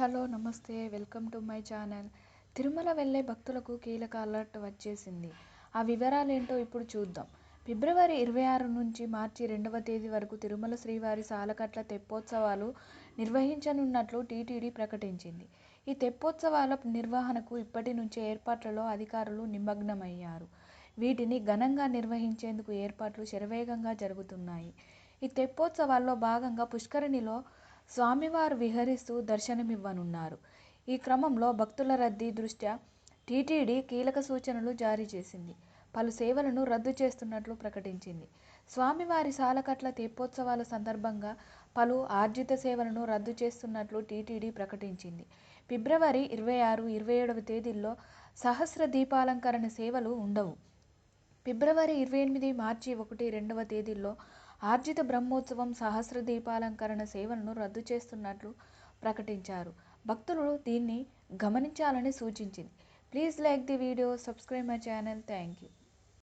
Hello నమస్తే. Welcome to my channel. Tirumala వెళ్ళే భక్తులకు కీలక అలర్ట్ వచ్చేసింది. ఆ వివరాలేంటో ఇప్పుడు చూద్దాం. ఫిబ్రవరి ఇరవై ఆరు నుంచి మార్చి రెండవ తేదీ వరకు తిరుమల శ్రీవారి సాలకట్ల తెప్పోత్సవాలు నిర్వహించనున్నట్లు టీటీడీ ప్రకటించింది. ఈ తెప్పోత్సవాల నిర్వహణకు ఇప్పటి నుంచే ఏర్పాట్లలో అధికారులు నిమగ్నమయ్యారు. వీటిని ఘనంగా నిర్వహించేందుకు ఏర్పాట్లు శరవేగంగా జరుగుతున్నాయి. ఈ తెప్పోత్సవాల్లో భాగంగా పుష్కరిణిలో స్వామివారు విహరిస్తూ దర్శనమివ్వనున్నారు. ఈ క్రమంలో భక్తుల రద్దీ దృష్ట్యా టీటీడీ కీలక సూచనలు జారీ చేసింది. పలు సేవలను రద్దు చేస్తున్నట్లు ప్రకటించింది. స్వామివారి సాలకట్ల తెప్పోత్సవాల సందర్భంగా పలు ఆర్జిత సేవలను రద్దు చేస్తున్నట్లు టీటీడీ ప్రకటించింది. ఫిబ్రవరి ఇరవై ఆరు ఇరవై ఏడవ తేదీల్లో సహస్ర దీపాలంకరణ సేవలు ఉండవు. ఫిబ్రవరి ఇరవై ఎనిమిది మార్చి ఒకటి రెండవ తేదీల్లో ఆర్జిత బ్రహ్మోత్సవం సహస్ర దీపాలంకరణ సేవలను రద్దు చేస్తున్నట్లు ప్రకటించారు. భక్తులు దీన్ని గమనించాలని సూచించింది. Please like the video subscribe my channel. Thank you